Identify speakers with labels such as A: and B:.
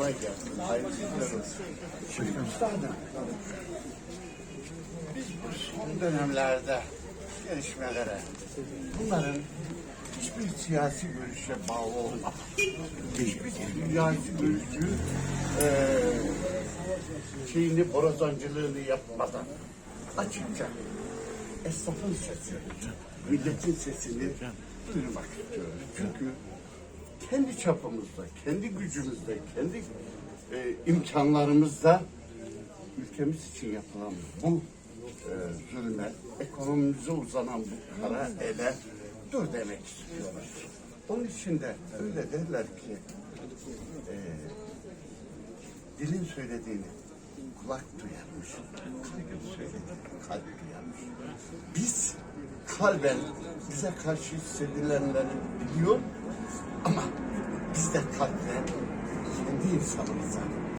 A: Kolay gelsin. Hayırlı işler olsun. Üstadım, biz bu son dönemlerde gelişmelere, bunların hiçbir siyasi görüşe bağlı olmadan, hiçbir siyasi görüşü eee şeyini, borazancılığını yapmadan açıkça esnafın sesini, milletin sesini duyurmak istiyoruz. Çünkü kendi çapımızda, kendi gücümüzde, kendi e, imkanlarımızda ülkemiz için yapılan bu e, zulme, ekonomimize uzanan bu kara ele dur demek istiyoruz. Onun için de öyle derler ki e, dilin söylediğini kulak duyarmış, kalbin söylediğini kalp duyarmış. Biz kalben bize karşı hissedilenleri biliyor ama biz de kalple kendi insanımıza